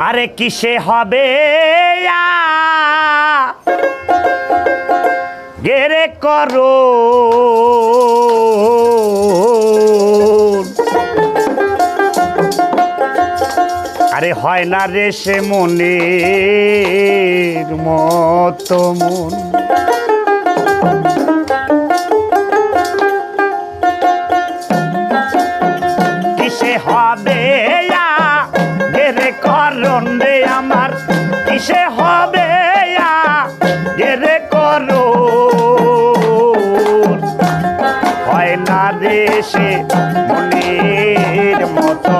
আরে কিসে হবে? গেরে করো আরে হয় না রে সে মনের মতো মন কিসে হবে রে করো হয় না দেশে মনের মতো।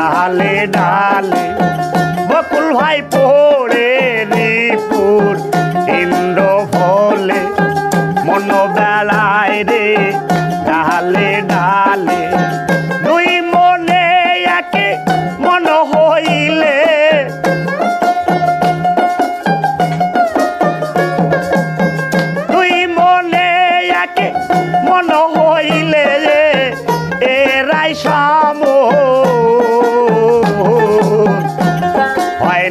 ডালে ডালে বকুল ভাই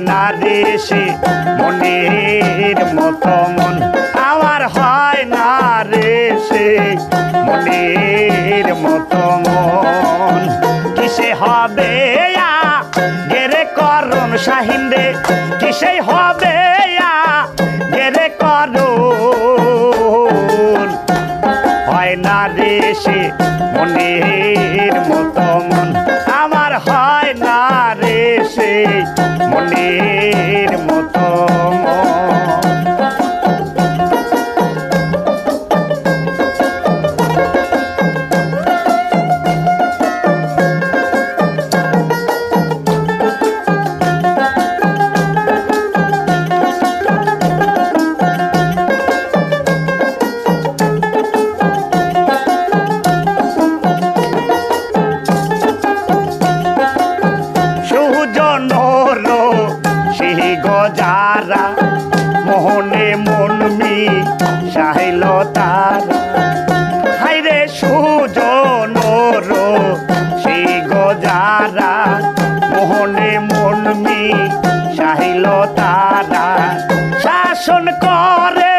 না রে সে মনের মতো মন আমার হয় না রে সে মনের মতো মন কিসে হবে গেরে করণ শাহিন রে কিসে হবে গেরে করণ। হয় না রে সে মনের মোহনে মনমি সাহিল তার হাইরে সুজনর সেই গজারা মোহনে মনমি সাহিল তারা শাসন করে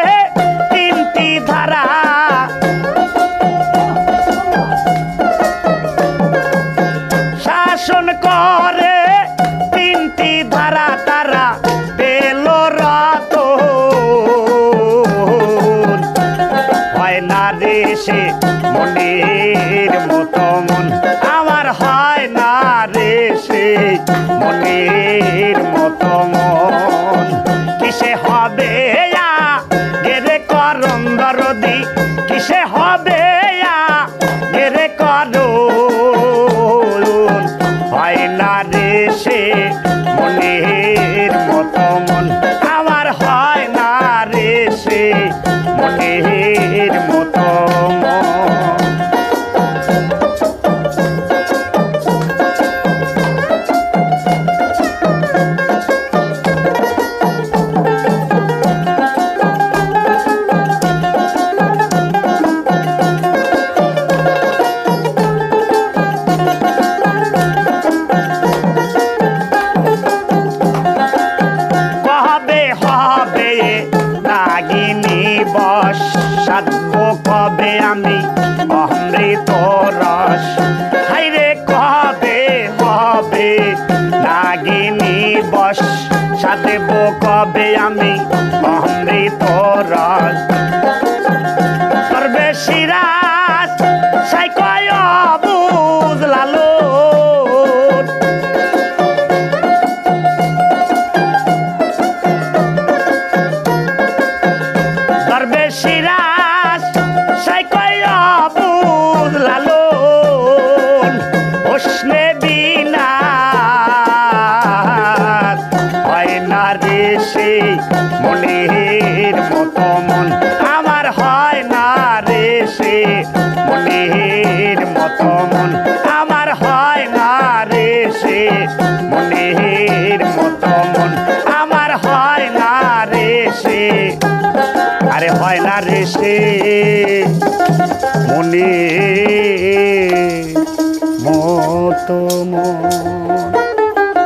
শাসন করে হয় না রে সে মনের মতো মন। আমার হয় না রে সে মনের সাধব কবে আমি মন আমার হয় না রে সে মনের মতো আমার হয় না রে সে। আরে হয় না রে সে মনে মতো মন।